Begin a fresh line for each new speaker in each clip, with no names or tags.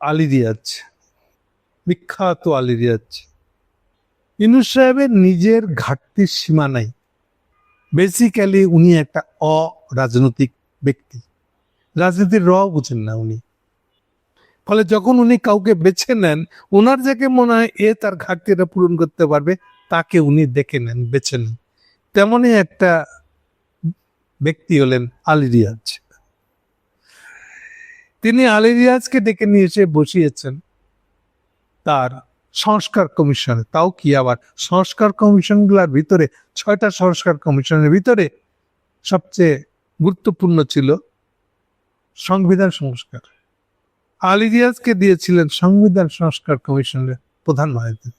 আলী রিয়াজ বিখ্যাত আলী রিয়াজ। ইনুস সাহেবের নিজের ঘাটতির সীমা নাই। বেসিক্যালি উনি একটা অরাজনৈতিক ব্যক্তি। রাজনীতির র বুঝেন না উনি। ফলে যখন উনি কাউকে বেছে নেন ওনার যাকে মনে হয় এ তার ঘাটতিটা পূরণ করতে পারবে, তাকে উনি দেখে নেন, বেছে নেন। তেমনই একটা ব্যক্তি হলেন আলী রিয়াজ। তিনি আলী রিয়াজকে ডেকে নিয়ে এসে বসিয়েছেন তার সংস্কার কমিশনে। তাও কি আবার? সংস্কার কমিশনগুলোর ভিতরে, ছয়টা সংস্কার কমিশনের ভিতরে সবচেয়ে গুরুত্বপূর্ণ ছিল সংবিধান সংস্কার। আলী রিয়াজকে দিয়েছিলেন সংবিধান সংস্কার কমিশনের প্রধান মহাতির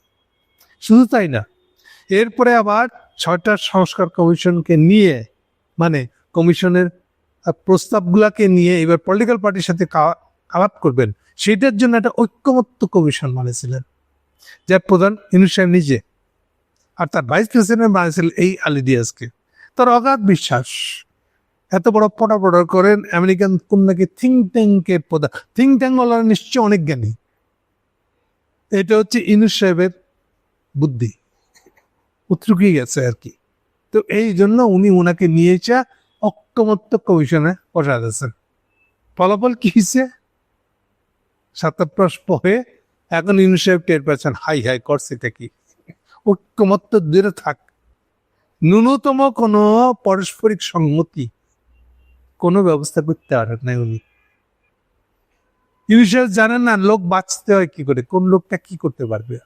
শুধু তাই না, এরপরে আবার ছয়টা সংস্কার কমিশনকে নিয়ে মানে কমিশনের প্রস্তাবগুলাকে নিয়ে এবার পলিটিক্যাল পার্টির সাথে আলাপ করবেন সেটার জন্য একটা ঐক্যমত্য কমিশন বানিয়েছিলেন, যার প্রধান ইনু সাহেব নিজে আর তার ভাইস প্রেসিডেন্ট বানিয়েছিলেন এই আলী দিয়াজকে। তার অগাধ বিশ্বাস, এত বড় পটা পটা করেন আমেরিকান কোন নাকি থিঙ্ক ট্যাঙ্কের প্রধান থিঙ্ক ট্যাঙ্ক ওলা নিশ্চয় অনেক জ্ঞানী। এটা হচ্ছে ইনুস সাহেবের বুদ্ধি উত্রুকি গেছে আর কি। তো এই জন্য উনি ওনাকে নিয়ে চা ঐক্যমত্য কমিশনে বসা দিয়েছেন। ফলাফল কি হয়েছে? সাতাপ্রস পরে এখন ইউনি সাহেব টের পাচ্ছেন হাই হাই করছে কি? ঐক্যমত্য দূরে থাক। ন্যূনতম কোনো পারস্পরিক সম্মতি, কোনো ব্যবস্থা করতে পারেন না উনি। ইউনি সাহেব জানেন না লোক বাঁচতে হয় কি করে, কোন লোকটা কি করতে পারবে।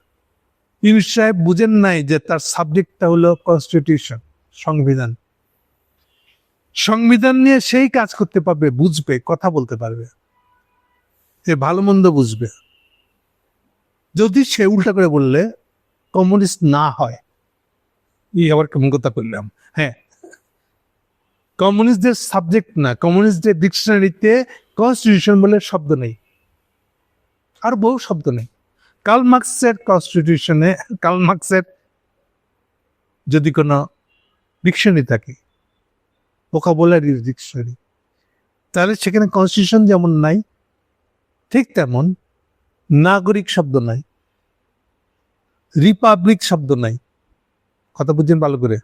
ইউনি সাহেব বুঝেন নাই যে তার সাবজেক্টটা হলো কনস্টিটিউশন সংবিধান। সংবিধান নিয়ে সেই কাজ করতে পারবে, বুঝবে, কথা বলতে পারবে। সে ভালো মন্দ বুঝবে। যদি সে উল্টা করে বললে, কমিউনিস্ট না হয় ই আবার কেমন কথা করলাম হ্যাঁ। কমিউনিস্টদের সাবজেক্ট না, কমিউনিস্টদের ডিকশনারিতে কনস্টিটিউশন বলে শব্দ নেই। আর বহু শব্দ নেই। কার্ল মার্কসের কনস্টিটিউশনে কার্ল মার্কসের যদি কোনো ডিকশনারি থাকে ভোকাবুলারি ডিকশনারি তাহলে সেখানে কনস্টিটিউশন যেমন নাই, ঠিক তেমন নাগরিক শব্দ নাই রিপাবলিক শব্দ নাই, কথা বুঝছেন ভালো করে,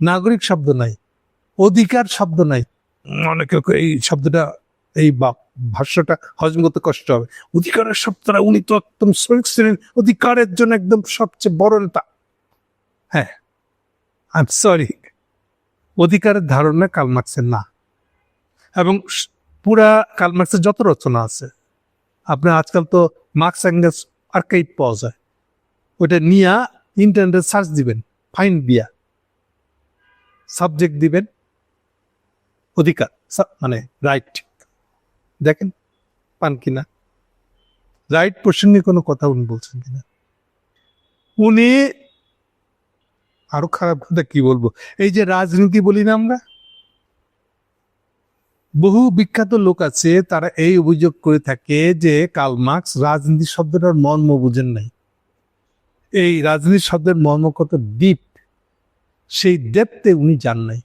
নাগরিক শব্দ নাই, অধিকার শব্দ নাই। অনেকে এই শব্দটা, এই ভাষ্যটা হজম করতে কষ্ট হবে। অধিকারের শব্দটা উনি তো একদম শরিক শ্রেণির অধিকারের জন্য একদম সবচেয়ে বড় নেতা। হ্যাঁ আই এম সরি অধিকারের ধারণা কালমার্ক্সের না। এবং পুরা কালমার্ক্সের যত রচনা আছে, আপনার আজকাল তো মার্কস অ্যাঙ্গেলস আর্কাইভ পাওয়া যায়। ওইটা নিয়ে ইন্টারনেটে সার্চ দিবেন ফাইন দিয়া। সাবজেক্ট দিবেন, অধিকার মানে রাইট। দেখেন, পান কিনা রাইট প্রসঙ্গে কোনো কথা উনি বলছেন কিনা উনি আরও খারাপ কথা কি বলব? এই যে রাজনীতি বলি না আমরা? বহু বিখ্যাত লোক আছে, তারা এই অভিযোগ করে থাকে যে কাল মার্কস রাজনীতি শব্দটার মর্ম বুঝেন নাই। এই রাজনীতি শব্দের মর্ম কত ডিপ সেই ডেপতে উনি জান নাই।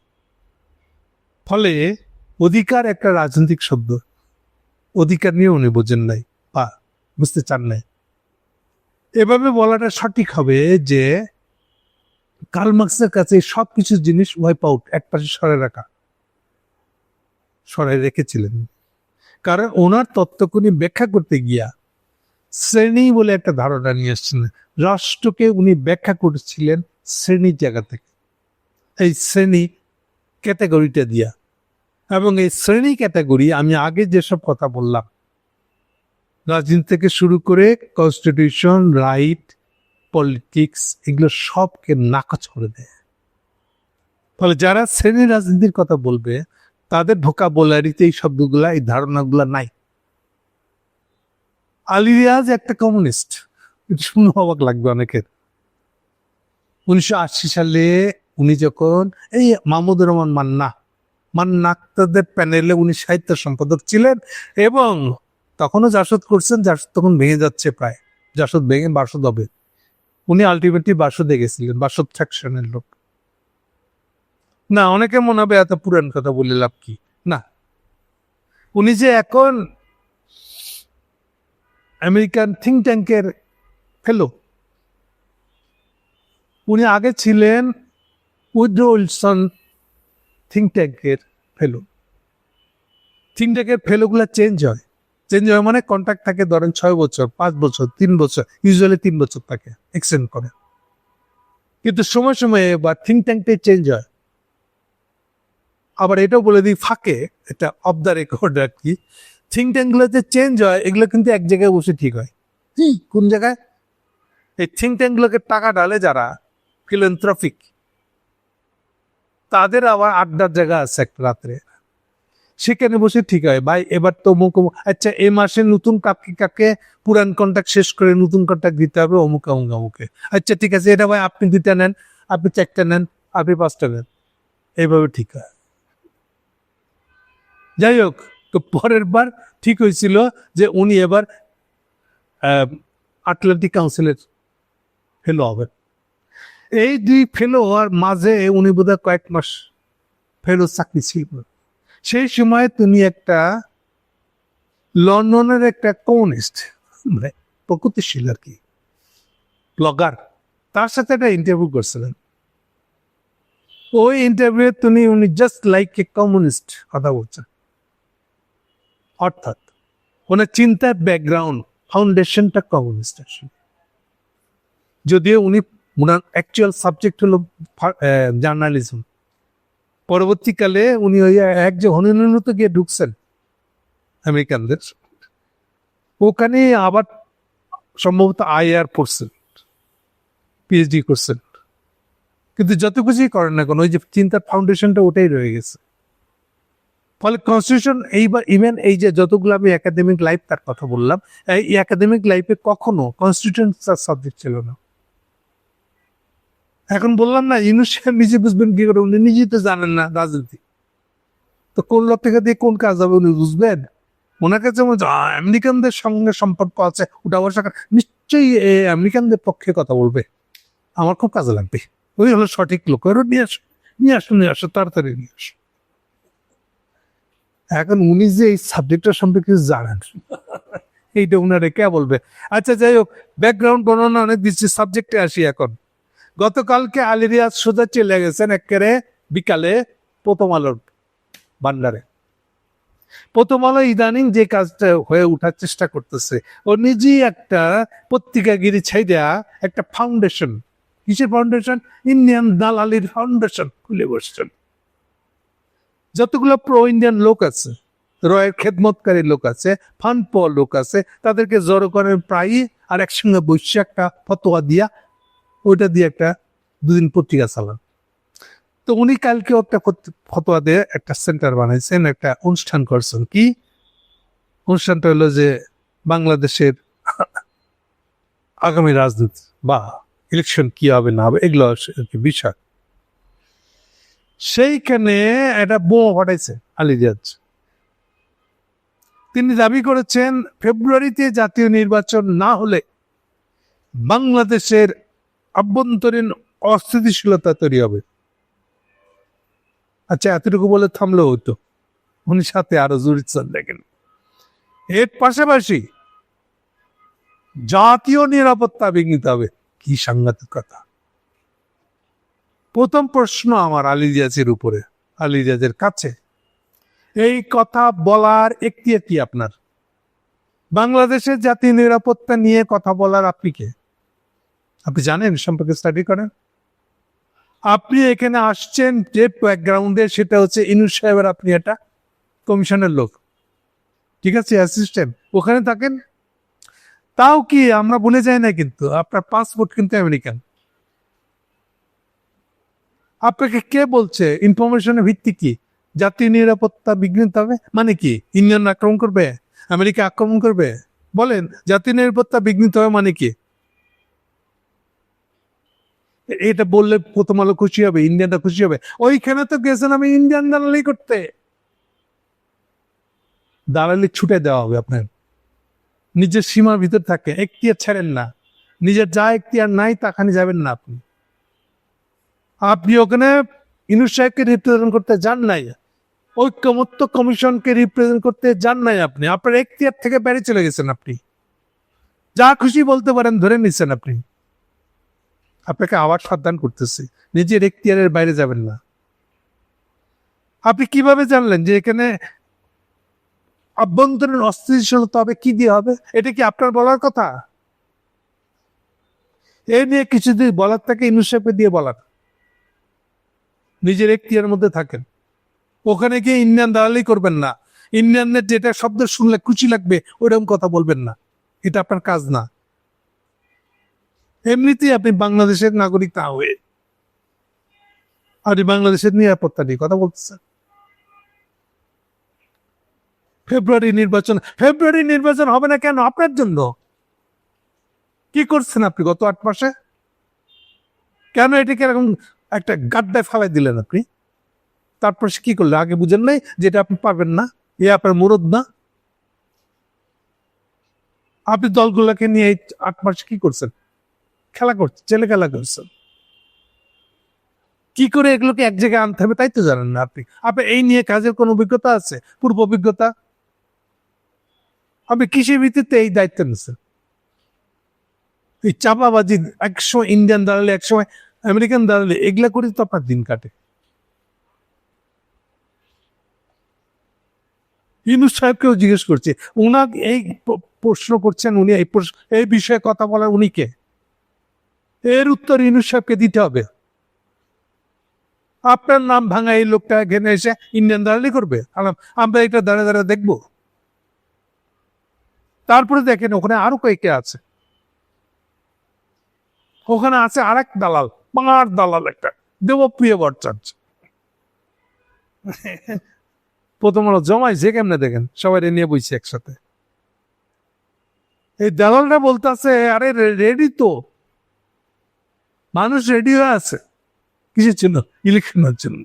ফলে অধিকার একটা রাজনৈতিক শব্দ। অধিকার নিয়ে উনি বোঝেন নাই বা বুঝতে চান নাই। এভাবে বলাটা সঠিক হবে যে কার্ল মার্কসের কাছে সব কিছু জিনিস ওয়াইপ আউট এক পাশে সরে রাখা। সরাই রেখেছিলেন। কারণ ওনার তত্ত্বকুনি ব্যাখ্যা করতে গিয়া শ্রেণি বলে একটা ধারণা নিয়ে এসেছিলেন। রাষ্ট্রকে উনি ব্যাখ্যা করেছিলেন শ্রেণির জায়গা থেকে। এই শ্রেণি ক্যাটাগরিটা দিয়া। এবং এই শ্রেণি ক্যাটাগরি, আমি আগে যেসব কথা বললাম, রাজনীতি থেকে শুরু করে কনস্টিটিউশন রাইট পলিটিক্স এগুলো সবকে নাকচ করে দেয়। ফলে যারা শ্রেণি রাজনীতির কথা বলবে, তাদের ভোকাবুলারিতে এই শব্দগুলা, এই ধারণাগুলা নাই। আলী রিয়াজ একটা কমিউনিস্ট শুনে অবাক লাগবে অনেকের। উনিশশো আশি সালে উনি যখন, এই মাহমুদুর রহমান মান্না মান্না আক্তারদের প্যানেলে উনি সাহিত্য সম্পাদক ছিলেন এবং তখনও জাসদ করছেন, জাসদ তখন ভেঙে যাচ্ছে প্রায়। জাসদ ভেঙে বাসদ হবে উনি আলটিমেটলি বাসদে গেছিলেন, বাসদ সেকশনের লোক। না, অনেকে মনে হবে এত পুরান কথা বলে লাভ কি? না। উনি যে এখন আমেরিকান থিঙ্ক ট্যাঙ্কের ফেলো উনি আগে ছিলেন উইড্রো উইলসন থিঙ্ক ট্যাঙ্কের ফেলো থিঙ্ক ট্যাঙ্কের ফেলোগুলো চেঞ্জ হয়। চেঞ্জ হয় মানে কন্ট্রাক্ট থাকে ধরেন ছয় বছর পাঁচ বছর তিন বছর ইউজুয়ালি তিন বছর থাকে এক্সটেন্ড করে। কিন্তু সময় সময়ে বা থিঙ্ক ট্যাঙ্কটাই চেঞ্জ হয়। আবার এটাও বলে দিই ফাঁকে এটা অফ দ্য রেকর্ড আর কি। থিঙ্ক ট্যাঙ্কগুলো যে চেঞ্জ হয় এগুলো কিন্তু এক জায়গায় বসে ঠিক হয়। হুম, কোন জায়গায়? এই থিঙ্ক ট্যাঙ্কগুলোকে টাকা ডালে যারা ফিলেন্থ্রফিক তাদের আবার আড্ডার জায়গা আছে একটা রাত্রে। সেখানে বসে ঠিক হয়। ভাই, এবার তো অমুক আচ্ছা এ মাসে নতুন কাকে কাকে পুরান কন্ট্রাক্ট শেষ করে নতুন কন্ট্রাক্ট দিতে হবে অমুক অমুক অমুকে। আচ্ছা ঠিক আছে, এটা ভাই, আপনি দুইটা নেন, আপনি চারটা নেন, আপনি পাঁচটা নেন। এইভাবে ঠিক হয়। যাই হোক, তো পরের বার ঠিক হয়েছিল যে উনি এবার আটলান্টিক কাউন্সিলের ফেলো হবেন এই দুই ফেলো হওয়ার মাঝে উনি বোধহয় কয়েক মাস ফেলো চাকরি ছিল। সেই সময় তিনি একটা লন্ডনের একটা কমিউনিস্ট মানে প্রগতিশীল আর কি, ব্লগার, তার সাথে একটা ইন্টারভিউ করছিলেন। ওই ইন্টারভিউ তিনি উনি জাস্ট লাইক এ কমিউনিস্ট কথা বলছেন। অর্থাৎ ওনার চিন্তার ব্যাকগ্রাউন্ড ফাউন্ডেশনটা কমিউনিস্ট আসলে যদিও উনি ওনার অ্যাকচুয়াল সাবজেক্ট হলো জার্নালিজম পরবর্তীকালে উনি ওই এক যে হনিনুত গিয়ে ঢুকছেন আমেরিকানদের, ওখানে আবার সম্ভবত আইআর পড়ছেন পিএইচডি করছেন। কিন্তু যত কিছুই করেন না কেন, ওই যে চিন্তার ফাউন্ডেশনটা ওটাই রয়ে গেছে। ফলে কনস্টিটিউশন এইবার ইভেন এই যে যতগুলো আমি একাডেমিক লাইফ তার কথা বললাম, এই একাডেমিক লাইফে কখনো কনস্টিটিউশন সাবজেক্ট ছিল না। এখন বললাম না ইউনুস সাহেব নিজে বুঝবেন কি করে, উনি নিজেই তো জানেন না রাজনীতি। তো কোন থেকে দিয়ে কোন কাজ হবে উনি বুঝবেন? ওনার কাছে আমেরিকানদের সঙ্গে সম্পর্ক আছে ওটা অবশ্য নিশ্চয়ই আমেরিকানদের পক্ষে কথা বলবে। আমার খুব কাজে লাগবে। ওই হলো সঠিক লোক ওরা নিয়ে আসো নিয়ে আসো নিয়ে আসো, তাড়াতাড়ি নিয়ে আসো। এখন উনি যে এই সাবজেক্টটা সম্পর্কে জানেন, এইটা উনারে কে বলবে? আচ্ছা যাই হোক ব্যাকগ্রাউন্ড বর্ণনা অনেক দিচ্ছি সাবজেক্টে আসি এখন। গতকালকে আলিরিয়াজ সোজা চলে গেছেন একেবারে বিকালে প্রথম আলোর ভান্ডারে। প্রথম আলো ইদানিং যে কাজটা হয়ে ওঠার চেষ্টা করতেছে, ও নিজেই একটা পত্রিকাগিরি ছাইডা একটা ফাউন্ডেশন কিসের ফাউন্ডেশন ইন্ডিয়ান দালালির ফাউন্ডেশন খুলে বসছেন। যতগুলো প্রো ইন্ডিয়ান লোক আছে, রয়ের খেদমতকারী লোক আছে পাওয়া লোক আছে, তাদেরকে জড়ো করেন প্রায়ই আর একসঙ্গে বসে একটা ফতোয়া দিয়া ওইটা দিয়ে একটা দুদিন পত্রিকা চালান। তো উনি কালকে একটা ফতোয়া দিয়ে একটা সেন্টার বানাইছেন, একটা অনুষ্ঠান করছেন। কি? অনুষ্ঠানটা হলো যে বাংলাদেশের আগামী রাজনীতি বা ইলেকশন কি হবে, না হবে, এগুলো বিষয়। সেইখানে একটা বোমা ফাটাইছে আলিজাজ তিনি দাবি করেছেন, ফেব্রুয়ারিতে জাতীয় নির্বাচন না হলে বাংলাদেশের আভ্যন্তরীণ অস্থিতিশীলতা তৈরি হবে। আচ্ছা এতটুকু বলে থামলেও হতো উনি সাথে আরও জুড়িচ্ছেন দেখেন। এর পাশাপাশি জাতীয় নিরাপত্তা বিঘ্নিত হবে। কি সাংঘাতিক কথা। প্রথম প্রশ্ন আমার আলিজাজের উপরে আলিজাজের কাছে। এই কথা বলার একটি একটি আপনার। বাংলাদেশের জাতীয় নিরাপত্তা নিয়ে কথা বলার আপনি কে? আপনি জানেন সম্পর্কে স্টাডি করেন? আপনি এখানে আসছেন যে ব্যাকগ্রাউন্ডে সেটা হচ্ছে ইনুস সাহেবের আপনি এটা কমিশনের লোক। ঠিক আছে অ্যাসিস্ট্যান্ট ওখানে থাকেন? তাও কি আমরা বলে যাই না কিন্তু, আপনার পাসপোর্ট কিন্তু আমেরিকান আপনাকে কে বলছে? ইনফরমেশনের ভিত্তি কি? জাতীয় নিরাপত্তা বিঘ্নিত হবে? মানে কি? ইন্ডিয়ান আক্রমণ করবে? আমেরিকা আক্রমণ করবে? বলেন, জাতীয় নিরাপত্তা বিঘ্নিত হবে মানে কি? এটা বললে প্রথম আলো খুশি হবে ইন্ডিয়ানটা খুশি হবে। ওইখানে তো গেছেন আমি ইন্ডিয়ান দালালি করতে। দালালি ছুটে দেওয়া হবে আপনার। নিজের সীমার ভিতর থাকে, এখতিয়ার ছাড়েন না। নিজের যা এখতিয়ার নাই তাখানে যাবেন না আপনি। আপনি ওখানে ইনুস সাহেবকে রিপ্রেজেন্ট করতে যান নাই। ঐক্যমত্য কমিশনকে রিপ্রেজেন্ট করতে যান নাই আপনি। আপনার এখতিয়ার থেকে বেড়ে চলে গেছেন আপনি। যা খুশি বলতে পারেন, ধরে নিচ্ছেন আপনি। আপনাকে আবার সাবধান করতেছি। নিজের এখতিয়ারের বাইরে যাবেন না। আপনি কীভাবে জানলেন যে এখানে আভ্যন্তরীণ অস্থিতিশীলতা হবে, কি দিয়ে হবে? এটা কি আপনার বলার কথা? এ নিয়ে কিছু যদি বলার থাকে ইনুসেপে দিয়ে বলার। নিজের এখতিয়ারের মধ্যে থাকেন। ওখানে গিয়ে ইন্ডিয়ান দালালি করবেন না। ইন্ডিয়ানদের যেটা শব্দ শুনলে খুশি লাগবে ওইরকম কথা বলবেন না। এটা আপনার কাজ না। এমনিতেই আপনি বাংলাদেশের নাগরিক না হয়ে। আপনি বাংলাদেশের নিরাপত্তা নিয়ে কথা বলতেছেন। ফেব্রুয়ারি নির্বাচন ফেব্রুয়ারি নির্বাচন হবে না কেন? আপনার জন্য। কি করছেন আপনি গত আট মাসে? কেন এটাকে এরকম একটা গাড্ডায় ফালাই দিলেন আপনি? তারপর সে কি করল? আগে বুঝেন নাই যেটা আপনি পারবেন না? এ আপনার মুরদ না? আপনি দলগুলোকে নিয়ে আট মাসে কি করছেন? খেলা করছে ছেলে খেলা করছেন কি করে এগুলোকে এক জায়গায় আনতে হবে তাই তো জানেন না আপনি? আপনি এই নিয়ে কাজের কোন অভিজ্ঞতা আছে? পূর্ব অভিজ্ঞতা? আপনি কৃষি ভিত্তিতে এই দায়িত্ব নিচ্ছেন? এই চাপাবাজি একসময় ইন্ডিয়ান দাঁড়ালে একসময় আমেরিকান দাঁড়ালে এগুলা করে তো আপনার দিন কাটে। ইনুস সাহেবকেও জিজ্ঞেস করছে, উনাকে এই প্রশ্ন করছেন উনি, এই এই বিষয়ে কথা বলার উনি কে? এর উত্তর ইনুস সাহেবকে দিতে হবে। আপনার নাম ভাঙা এই লোকটা এখানে এসে ইন্ডিয়ান দাঁড়ালি করবে। আমরা এটা দাঁড়া দাঁড়া দেখব। তারপরে দেখেন ওখানে আরও কয়েকে আছে। ওখানে আছে আরেক দালাল পাঁড় দালাল একটা, দেবপ্রিয় ভট্টাচার্য। প্রথম আলো জমাই, যে কেমনে দেখেন, সবাই নিয়ে বইছে একসাথে। এই দালালটা বলতেছে, আরে রেডি তো। মানুষ রেডি হয়ে আছে। কিসের জন্য? ইলেকশনের জন্য।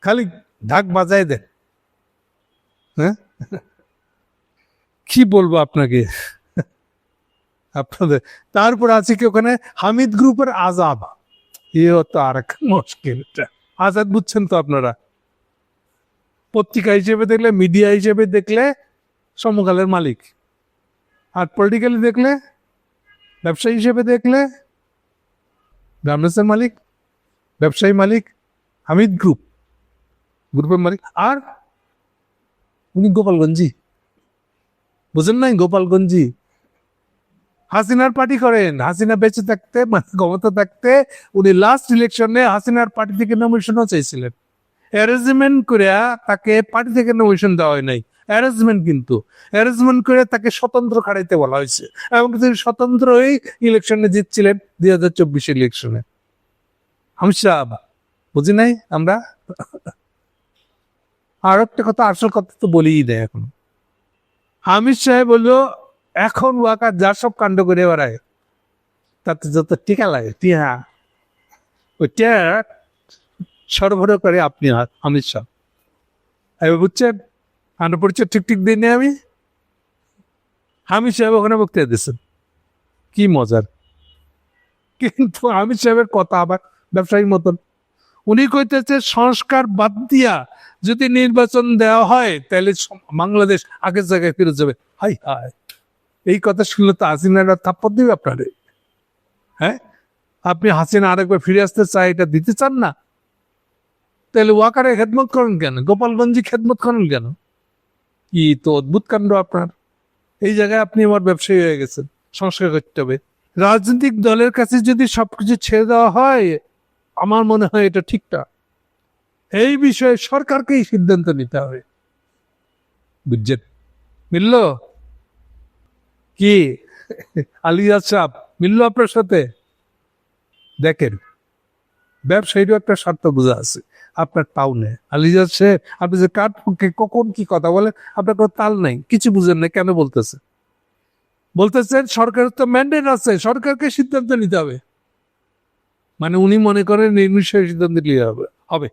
খালি ঢাক বাজায় দেন। হ্যাঁ? কি বলব আপনাকে? আপনাদের। তারপর আছে কি ওখানে? হামিদ গ্রুপের আজাদ। এ তো আর এক মুশকিল। আজাদ বুঝছেন তো আপনারা? পত্রিকা হিসেবে দেখলে মিডিয়া হিসেবে দেখলে সমকালের মালিক। আর পলিটিক্যালি দেখলে ব্যবসায়ী হিসেবে দেখলে গার্মেন্টসের মালিক, ব্যবসায়ী মালিক হামিদ গ্রুপ গ্রুপের মালিক। আর উনি গোপালগঞ্জি বুঝেন নাই গোপালগঞ্জি হাসিনার পার্টি করেন। হাসিনা বেঁচে থাকতে মানে ক্ষমতা থাকতে উনি লাস্ট ইলেকশনে হাসিনার পার্টি থেকে নমিনেশনও চাইছিলেন। অ্যারেঞ্জমেন্ট করে তাকে পার্টি থেকে নমিনেশন দেওয়া হয় নাই। অ্যারেঞ্জমেন্ট কিন্তু। অ্যারেঞ্জমেন্ট করে তাকে স্বতন্ত্র খাড়াইতে বলা হয়েছে। এবং তিনি স্বতন্ত্রই ইলেকশনে জিতছিলেন দুই হাজার চব্বিশ ইলেকশনে হামসা বুঝি নাই আমরা? আর একটা কথা, আসল কথা তো বলেই দেয় এখন। হামিদ সাহেব বলল, এখন ওয়াকার যা সব কাণ্ড করে বেড়ায়, তাতে যত টিকা লাগে, টিহা। ওই টিয়া সরবরাহ করে আপনি অমিত শাহ বুঝছেন? আনো পরিচয় ঠিক ঠিক দিই নি আমি। হামিদ সাহেব ওখানে বক্তৃতা দিয়েছেন। কি মজার। কিন্তু আমির সাহেবের কথা আবার ব্যবসায়ীর মতন। উনি কইতেছে, সংস্কার বাদ দিয়া যদি নির্বাচন দেওয়া হয়, তাহলে বাংলাদেশ আগের জায়গায় ফিরে যাবে। হাই হাই। এই কথা শুনলে তো হাসিনারা থাপ্পর দিবে আপনারে। হ্যাঁ? আপনি হাসিনা আরেকবার ফিরে আসতে চাই এটা দিতে চান না? তাহলে ওয়াকারে খেদমত করেন কেন? গোপালগঞ্জি খেদমত করেন কেন? কি তো অদ্ভুত কাণ্ড আপনার? এই জায়গায় আপনি আমার ব্যবসায়ী হয়ে গেছেন। সংস্কার করতে হবে। রাজনৈতিক দলের কাছে যদি সবকিছু ছেড়ে দেওয়া হয়, আমার মনে হয় এটা ঠিকটা এই বিষয়ে সরকারকেই সিদ্ধান্ত নিতে হবে। বুঝছেন? মিলল? কি? আলিয়া চাপ মিলল আপনার সাথে? দেখেন, ব্যবসায়ীরও একটা স্বার্থ বোঝা আছে। আপনার তাও নেই। আলিজা সে আপনি যে কার কখন কি কথা বলেন, আপনার কোনো তাল নাই, কিছু বুঝেন না কেন বলতেছে? বলতেছেন, সরকারের তো ম্যান্ডেট আছে, সরকারকে সিদ্ধান্ত নিতে হবে। মানে উনি মনে করেন এই বিষয়ে সিদ্ধান্ত নিতে হবে হবে।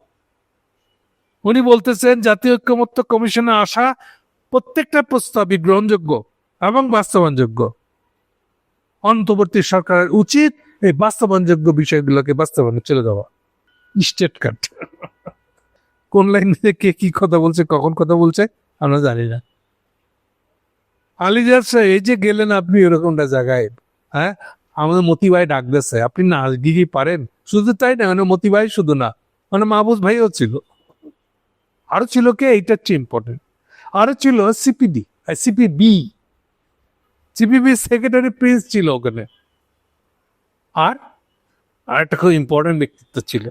উনি বলতেছেন, জাতীয় ঐক্যমত্য কমিশনে আসা প্রত্যেকটা প্রস্তাবই গ্রহণযোগ্য এবং বাস্তবায়নযোগ্য। অন্তর্বর্তী সরকারের উচিত এই বাস্তবায়নযোগ্য বিষয়গুলোকে বাস্তবায়নে চলে যাওয়া। স্টেট কাট কোন লাইন কে কি কথা বলছে, কখন কথা বলছে, আমরা জানি না। আলিজার সাহেব, এই যে গেলেন আপনি এরকমটা জায়গায় হ্যাঁ? আমাদের মতি ভাই দিয়েছে, আপনি না গিয়ে পারেন? শুধু তাই না মানে মতি ভাই শুধু না মানে মাহবুজ ভাইও ছিল। আরও ছিল কে? এইটা হচ্ছে ইম্পর্টেন্ট আরও ছিল CPD CPB CPB secretary Prince ছিল ওখানে। আর আর একটা খুব ইম্পর্টেন্ট ব্যক্তিত্ব ছিল।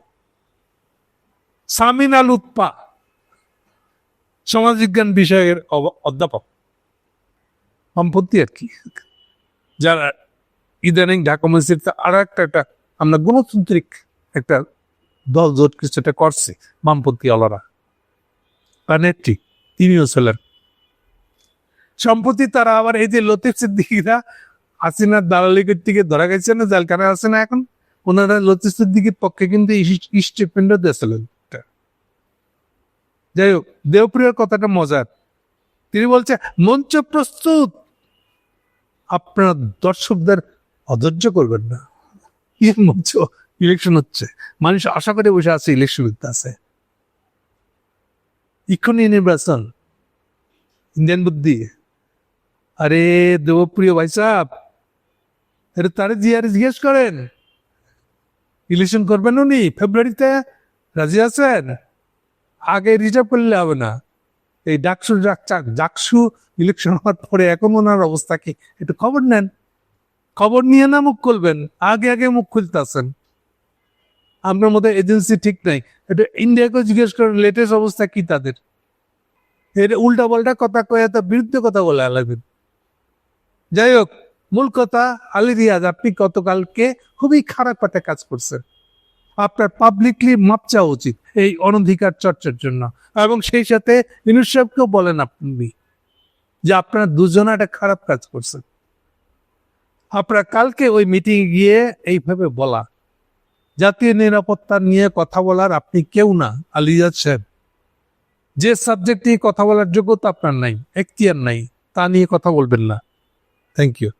সামিন আল উৎপা সমাজবিজ্ঞান বিষয়ের অব- অধ্যাপক সম্পত্তি আর কি যারা ইদানিং ঢাকা ইউনিভার্সিটিতে আরও একটা একটা আমরা গণতান্ত্রিক একটা দল জোট কিছু একটা করছে বামপন্থী অলরা বা নেত্রী তিনিও ছিলেন সম্প্রতি তারা আবার এই যে লতিফ সিদ্দিকিরা হাসিনার দালালিকের দিকে ধরা গেছে না জেলখানায় আছে না এখন ওনারা লতিফ সিদ্দিকির পক্ষে কিন্তু স্টেটমেন্ট দিয়েছিলেন। যাই হোক দেবপ্রিয়র কথাটা মজার। তিনি বলছে, মঞ্চ প্রস্তুত। আপনারা দর্শকদের অধৈর্য করবেন না। কি মঞ্চ? ইলেকশন হচ্ছে। মানুষ আশা করে বসে আছে ইলেকশন আছে। ইক্ষণি নির্বাচন ইন্ডিয়ান বুদ্ধি। আরে, দেবপ্রিয় ভাই সাহ এটা তারে জিয়ারে জিজ্ঞেস করেন। ইলেকশন করবেন উনি ফেব্রুয়ারিতে রাজি আছেন? আগে রিজার্ভ করলে হবে না। এই ডাকসু ডাক- ডাকসু ইলেকশন হওয়ার পরে এখন ওনার অবস্থা কি? একটু খবর নেন। খবর নিয়ে না মুখ খুলবেন, আগে আগে মুখ খুলতেছেন আপনার মধ্যে এজেন্সি ঠিক নাই। এটা ইন্ডিয়াকে জিজ্ঞেস করেন লেটেস্ট অবস্থা কি তাদের? এর উল্টা পাল্টা কথা কয়ে তার বিরুদ্ধে কথা বলে আলাবিন যাই হোক, মূল কথা আলী রিয়াজ, আপনি গতকালকে খুবই খারাপ একটা কাজ করছেন। আপনার পাবলিকলি মাপ চাওয়া উচিত এই অনধিকার চর্চার জন্য। এবং সেই সাথে ইনুস সাহেবকেও বলেন আপনি যে আপনারা দুজনে একটা খারাপ কাজ করছেন আপনারা কালকে ওই মিটিং গিয়ে এইভাবে বলা, জাতীয় নিরাপত্তা নিয়ে কথা বলার আপনি কেউ না, আলিজাদ সাহেব। যে সাবজেক্ট নিয়ে কথা বলার যোগ্যতা আপনার নাই, এখতিয়ার নাই, তা নিয়ে কথা বলবেন না। Thank you